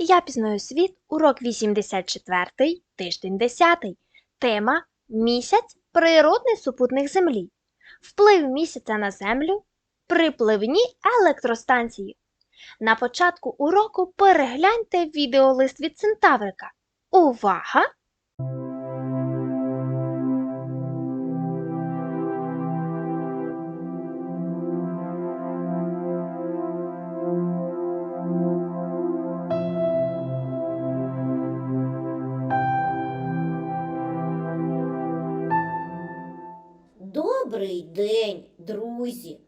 Я пізнаю світ, урок 84, тиждень 10. Тема Місяць природний супутник Землі. Вплив місяця на Землю. Припливні електростанції. На початку уроку перегляньте відеолист від Центаврика. Увага! Друзі!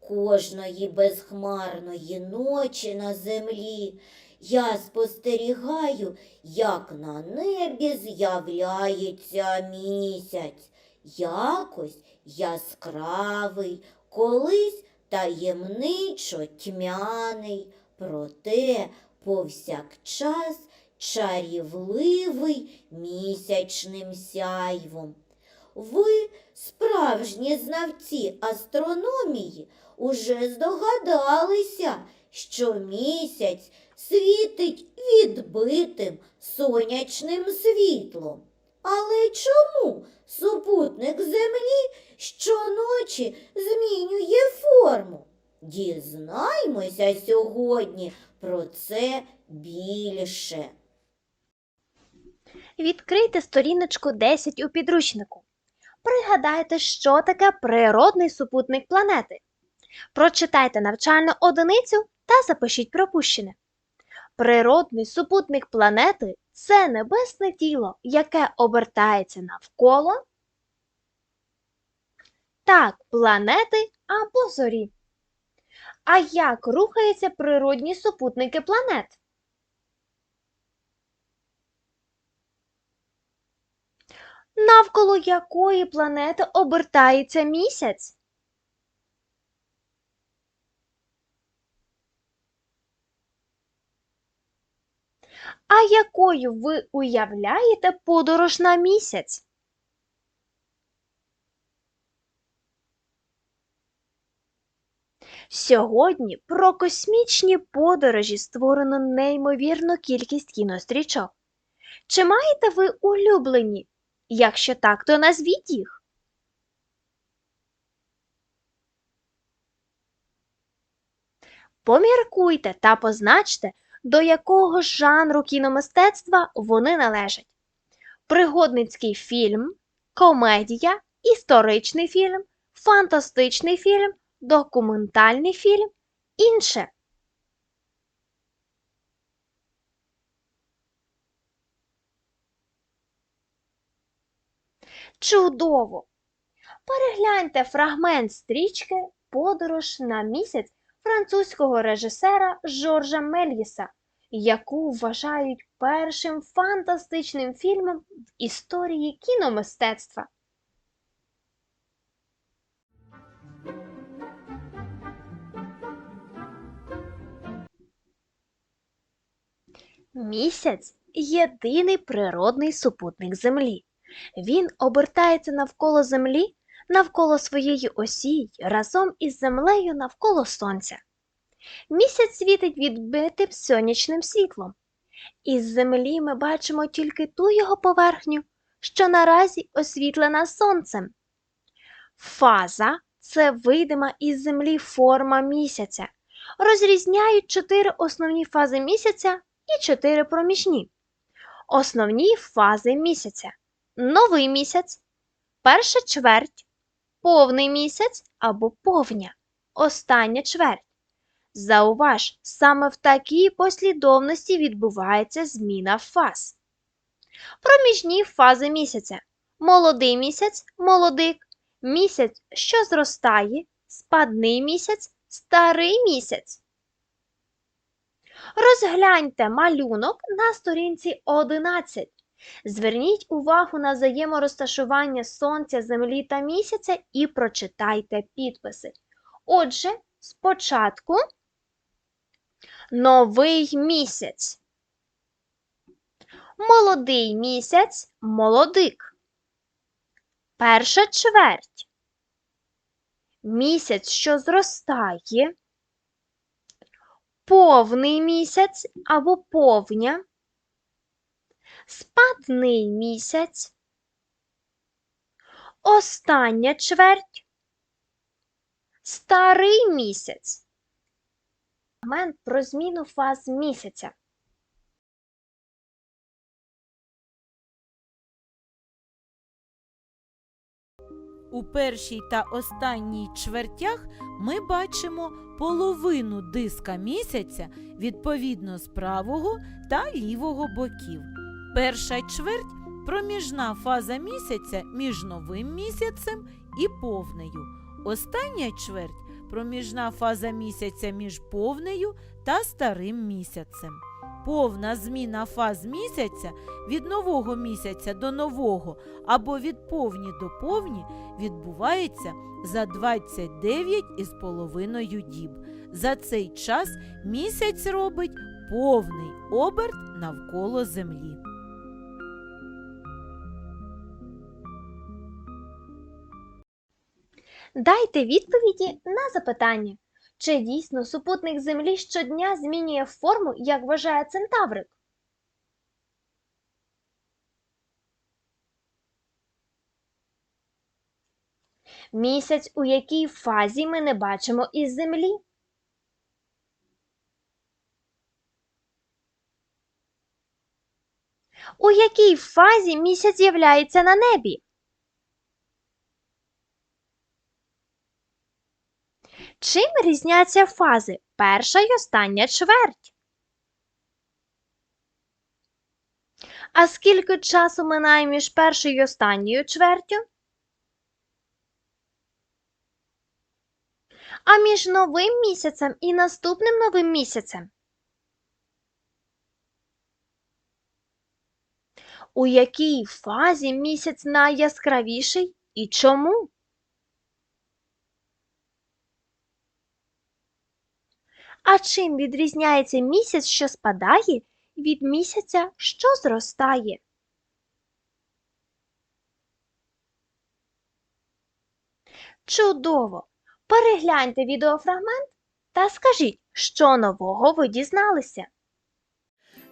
Кожної безхмарної ночі на землі я спостерігаю, як на небі з'являється місяць. Якось яскравий, колись таємничо тьмяний, проте повсякчас чарівливий місячним сяйвом. Ви, справжні знавці астрономії, уже здогадалися, що місяць світить відбитим сонячним світлом. Але чому супутник Землі щоночі змінює форму? Дізнаймося сьогодні про це більше. Відкрийте сторіночку 10 у підручнику. Пригадайте, що таке природний супутник планети. Прочитайте навчальну одиницю та запишіть пропущене. Природний супутник планети це небесне тіло, яке обертається навколо так, планети або зорі. А як рухаються природні супутники планет? Навколо якої планети обертається місяць? А якою ви уявляєте подорож на місяць? Сьогодні про космічні подорожі створено неймовірну кількість кінострічок. Чи маєте ви улюблені? Якщо так, то назвіть їх. Поміркуйте та позначте, до якого жанру кіномистецтва вони належать. Пригодницький фільм, комедія, історичний фільм, фантастичний фільм, документальний фільм, інше. Чудово! Перегляньте фрагмент стрічки Подорож на місяць французького режисера Жоржа Мельєса, яку вважають першим фантастичним фільмом в історії кіномистецтва. Місяць єдиний природний супутник Землі. Він обертається навколо Землі, навколо своєї осі разом із Землею навколо Сонця. Місяць світить відбитим сонячним світлом. Із Землі ми бачимо тільки ту його поверхню, що наразі освітлена сонцем. Фаза це видима із Землі форма місяця. Розрізняють чотири основні фази місяця і чотири проміжні. Основні фази місяця новий місяць, перша чверть, повний місяць або повня, остання чверть. Зауваж, саме в такій послідовності відбувається зміна фаз. Проміжні фази місяця. Молодий місяць, молодик, місяць, що зростає, спадний місяць, старий місяць. Розгляньте малюнок на сторінці 11. Зверніть увагу на взаєморозташування Сонця, Землі та місяця і прочитайте підписи. Отже, спочатку новий місяць. Молодий місяць молодик. Перша чверть. Місяць, що зростає. повний місяць або повня, спадний місяць, остання чверть, старий місяць. Момент про зміну фаз місяця. У першій та останній чвертях ми бачимо половину диска місяця відповідно з правого та лівого боків. Перша чверть проміжна фаза місяця між новим місяцем і повнею. Остання чверть проміжна фаза місяця між повнею та старим місяцем. Повна зміна фаз місяця від нового місяця до нового або від повні до повні відбувається за 29 із половиною діб. За цей час місяць робить повний оберт навколо землі. Дайте відповіді на запитання. Чи дійсно супутник Землі щодня змінює форму, як вважає Центаврик? Місяць у якій фазі ми не бачимо із Землі? У якій фазі місяць з'являється на небі? Чим різняться фази перша й остання чверть? А скільки часу минає між першою й останньою чвертю? А між новим місяцем і наступним новим місяцем? У якій фазі місяць найяскравіший і чому? А чим відрізняється місяць, що спадає, від місяця, що зростає? Чудово! Перегляньте відеофрагмент та скажіть, що нового ви дізналися.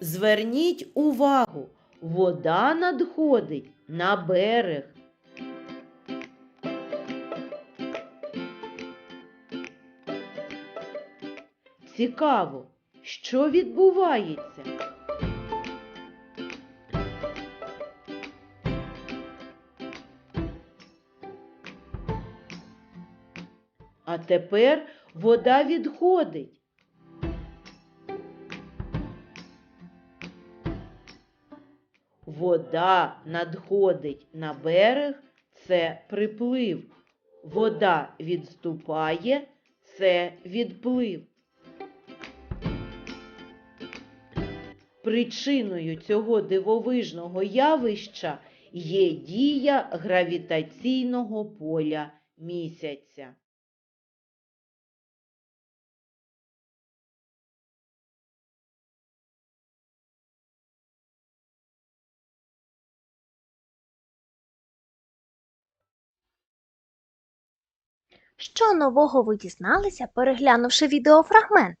Зверніть увагу, вода надходить на берег. Цікаво, що відбувається? А тепер вода відходить. Вода надходить на берег це приплив. Вода відступає це відплив. Причиною цього дивовижного явища є дія гравітаційного поля місяця. Що нового ви дізналися, переглянувши відеофрагмент?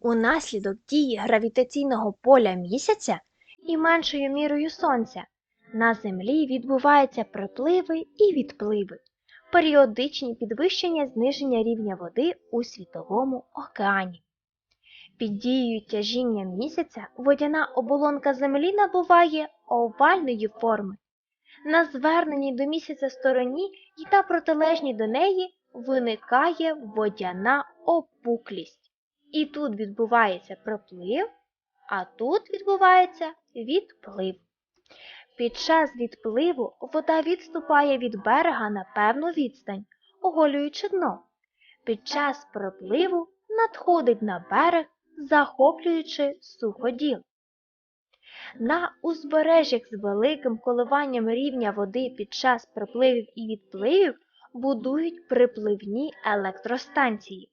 Унаслідок дії гравітаційного поля місяця і меншою мірою сонця на Землі відбуваються припливи і відпливи, періодичні підвищення зниження рівня води у світовому океані. Під дією тяжіння місяця водяна оболонка Землі набуває овальної форми. На зверненій до місяця стороні і на протилежній до неї виникає водяна опуклість. І тут відбувається проплив, а тут відбувається відплив. Під час відпливу вода відступає від берега на певну відстань, оголюючи дно. Під час пропливу надходить на берег, захоплюючи суходіл. На узбережжях з великим коливанням рівня води під час припливів і відпливів будують припливні електростанції.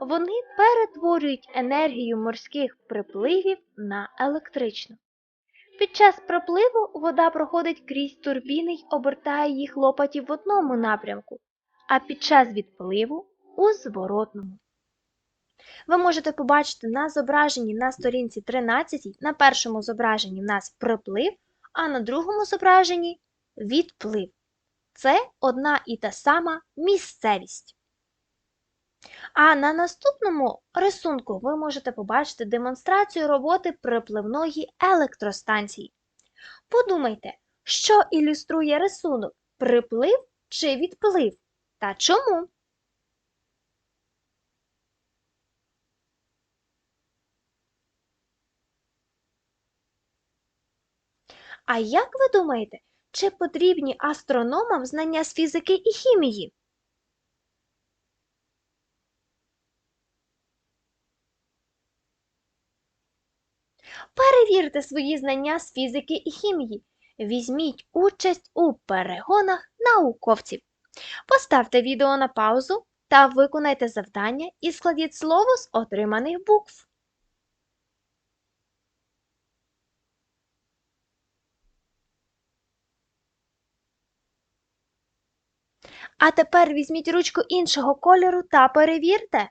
Вони перетворюють енергію морських припливів на електричну. Під час пропливу вода проходить крізь турбіни й обертає їх лопатів в одному напрямку, а під час відпливу у зворотному. Ви можете побачити на зображенні на сторінці 13, на першому зображенні в нас приплив, а на другому зображенні відплив. Це одна і та сама місцевість. А на наступному рисунку ви можете побачити демонстрацію роботи припливної електростанції. Подумайте, що ілюструє рисунок приплив чи відплив? Та чому? А як ви думаєте, чи потрібні астрономам знання з фізики і хімії? Перевірте свої знання з фізики і хімії. Візьміть участь у перегонах науковців. Поставте відео на паузу та виконайте завдання і складіть слово з отриманих букв. А тепер візьміть ручку іншого кольору та перевірте.